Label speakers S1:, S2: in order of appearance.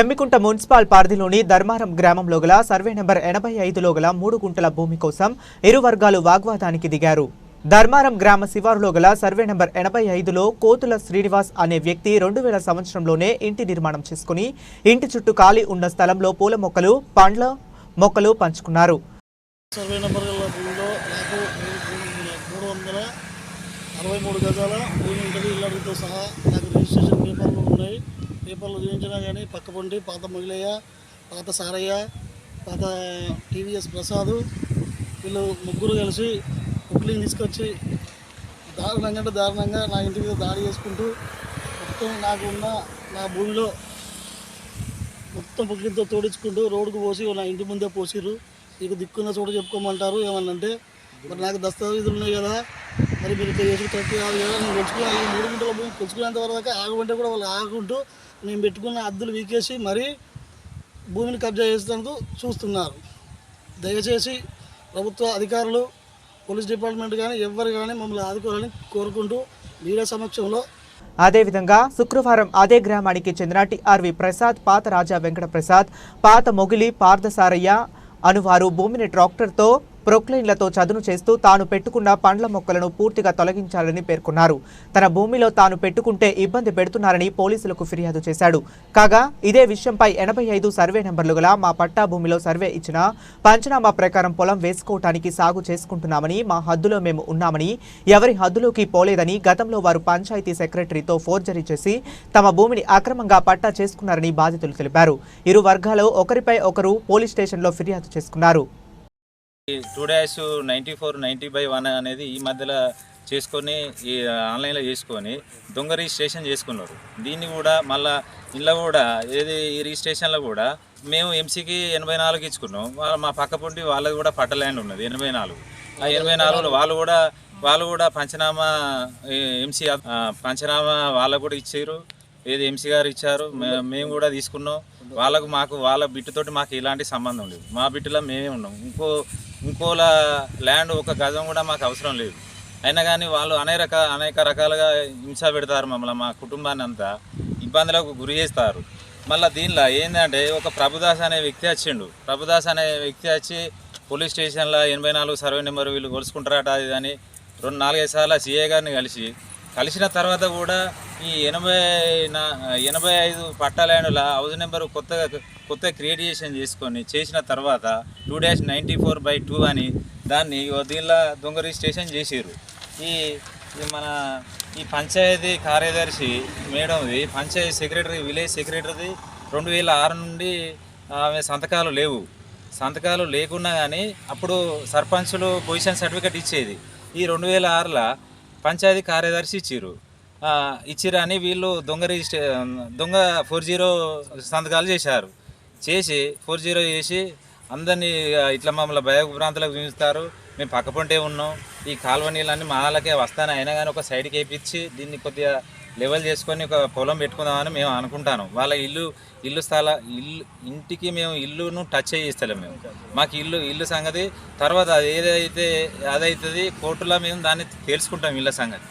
S1: ఎమ్మికుంట municipal పరిధిలోని ధర్మారం గ్రామంలో గల సర్వే నెంబర్ ఎనభై ఐదులో గల మూడు గుంటల భూమి కోసం ఇరు వర్గాలు వాగ్వాదానికి దిగారు. ధర్మారం గ్రామ శివారులో గల సర్వే నెంబర్ ఎనభై ఐదులో కోతుల శ్రీనివాస్ అనే వ్యక్తి రెండు వేల సంవత్సరంలోనే ఇంటి నిర్మాణం చేసుకుని ఇంటి చుట్టూ ఖాళీ ఉన్న స్థలంలో పూల మొక్కలు పండ్ల మొక్కలు పంచుకున్నారు.
S2: సర్వే నెంబర్ నాకు మూడు వందల అరవై మూడు గజాల భూమి ఉంటుంది. ఇళ్ళతో సహా నాకు రిజిస్ట్రేషన్ పేపర్లు ఉన్నాయి. పేపర్లు చూపించినా కానీ పక్క పాత మొగిలయ్య పాత సారయ్య పాత టీవీఎస్ ప్రసాద్ వీళ్ళు ముగ్గురు కలిసి బుక్లింగ్ తీసుకొచ్చి దారుణంగా అంటే దారుణంగా నా ఇంటి మీద దాడి చేసుకుంటూ మొత్తం నాకు ఉన్న నా భూమిలో మొత్తం బుక్లింగ్తో తోడించుకుంటూ రోడ్డుకు పోసి నా ఇంటి ముందే పోసిరు మీకు దిక్కున్న చోట చెప్పుకోమంటారు ఏమన్నంటే మరి నాకు దస్తావేజులు ఉన్నాయి కదా మరి మీరు ఇక్కడ చేసుకు కరెక్ట్ కాదు కదా నేను పెంచుకున్న మూడు గంటల భూమి పెంచుకునేంత వరకు ఆగమంటే కూడా వాళ్ళు ఆగుకుంటూ నేను పెట్టుకున్న అద్దులు వీకేసి మరీ భూమిని కబ్జా చేసేందుకు చూస్తున్నారు. దయచేసి ప్రభుత్వ అధికారులు పోలీస్ డిపార్ట్మెంట్ కానీ ఎవరు కానీ మమ్మల్ని ఆదుకోవాలని కోరుకుంటూ మీడియా సమక్షంలో
S1: అదేవిధంగా శుక్రవారం అదే గ్రామానికి చెందిన టిఆర్వి ప్రసాద్ పాత రాజా వెంకట ప్రసాద్ పాత మొగిలి పార్థసారయ్య అనువారు భూమిని ట్రాక్టర్తో ప్రొక్లైన్లతో చదును చేస్తూ తాను పెట్టుకున్న పండ్ల మొక్కలను పూర్తిగా తొలగించాలని పేర్కొన్నారు. తన భూమిలో తాను పెట్టుకుంటే ఇబ్బంది పెడుతున్నారని పోలీసులకు ఫిర్యాదు చేశాడు. కాగా ఇదే విషయంపై ఎనభై ఐదు సర్వే నెంబర్లు గల మా పట్టా భూమిలో సర్వే ఇచ్చిన పంచనామా ప్రకారం పొలం వేసుకోవటానికి సాగు చేసుకుంటున్నామని మా హద్దులో మేము ఉన్నామని ఎవరి హద్దులోకి పోలేదని గతంలో వారు పంచాయతీ సెక్రటరీతో ఫోర్జరీ చేసి తమ భూమిని అక్రమంగా పట్టా చేసుకున్నారని బాధితులు తెలిపారు. ఇరు వర్గాలు ఒకరిపై ఒకరు పోలీస్ స్టేషన్లో ఫిర్యాదు చేసుకున్నారు.
S3: Two dash ninety four ninety by one అనేది ఈ మధ్యలో చేసుకొని ఈ ఆన్లైన్లో చేసుకొని దొంగ రిజిస్ట్రేషన్ చేసుకున్నారు. దీన్ని కూడా మళ్ళా ఇంట్లో కూడా ఏది ఈ రిజిస్ట్రేషన్లో కూడా మేము ఎంసీకి ఎనభై నాలుగు ఇచ్చుకున్నాం. వాళ్ళ మా పక్క పొంటి వాళ్ళది కూడా పట్ట ల్యాండ్ ఉన్నది ఎనభై నాలుగు. ఆ ఎనభై నాలుగులో వాళ్ళు కూడా వాళ్ళు కూడా పంచనామా ఎంసీ పంచనామా వాళ్ళకు కూడా ఇచ్చారు. ఏది ఎంసీ గారు ఇచ్చారు మేము కూడా తీసుకున్నాం. వాళ్ళకు మాకు వాళ్ళ బిట్టుతోటి మాకు ఎలాంటి సంబంధం లేదు. మా బిట్టులో మేమే ఉన్నాం. ఇంకో ఇంకోల ల్యాండ్ ఒక గజం కూడా మాకు అవసరం లేదు. అయినా కానీ వాళ్ళు అనేక రక అనేక రకాలుగా హింస పెడతారు మమ్మల్ని మా కుటుంబాన్ని అంతా ఇబ్బందులకు గురి చేస్తారు. మళ్ళీ దీనిలో ఏంటంటే ఒక ప్రభుదాస్ అనే వ్యక్తి వచ్చిండు. ప్రభుదాస్ అనే వ్యక్తి వచ్చి పోలీస్ స్టేషన్లో ఎనభై నాలుగు సర్వే నెంబర్ వీళ్ళు కొలుసుకుంటారట అది అని రెండు నాలుగైదు సార్లు సీఏ గారిని కలిసి కలిసిన తర్వాత కూడా ఈ ఎనభై నా ఎనభై ఐదు పట్టాలైన హౌస్ నెంబర్ కొత్తగా కొత్త క్రియేటేషన్ చేసుకొని చేసిన తర్వాత two dash ninety four by two అని దాన్ని దీనిలో దొంగ రిజిస్ట్రేషన్ చేసారు ఈ ఈ మన ఈ పంచాయతీ కార్యదర్శి మేడంది పంచాయతీ సెక్రటరీ విలేజ్ సెక్రటరీది రెండు వేల ఆరు నుండి ఆమె సంతకాలు లేవు. సంతకాలు లేకున్నా కానీ అప్పుడు సర్పంచులు పొజిషన్ సర్టిఫికేట్ ఇచ్చేది. ఈ రెండు వేల ఆరులో పంచాయతీ కార్యదర్శి ఇచ్చిర్రు. ఇచ్చిరని ఇచ్చిర్రు అని వీళ్ళు దొంగ రిజిస్ట్రే దొంగ ఫోర్ జీరో సంతకాలు చేశారు. చేసి ఫోర్ జీరో చేసి అందరినీ ఇట్లా మమ్మల్ని భయభ్రాంతులకు చూపిస్తారు. మేము పక్కపొంటే ఉన్నాం. ఈ కాలువ నీళ్ళన్నీ మా వాళ్ళకే వస్తాను అయినా కానీ ఒక సైడ్కి వేయించి దీన్ని కొద్దిగా లెవెల్ చేసుకొని ఒక పొలం పెట్టుకుందామని మేము అనుకుంటాను. వాళ్ళ ఇల్లు ఇల్లు స్థల ఇల్లు ఇంటికి మేము ఇల్లును టచ్ చేయిస్తలేము మేము. మాకు ఇల్లు ఇల్లు సంగతి తర్వాత అది ఏదైతే అదైతుంది కోర్టులో మేము దాన్ని తెలుసుకుంటాం ఇళ్ళ సంగతి.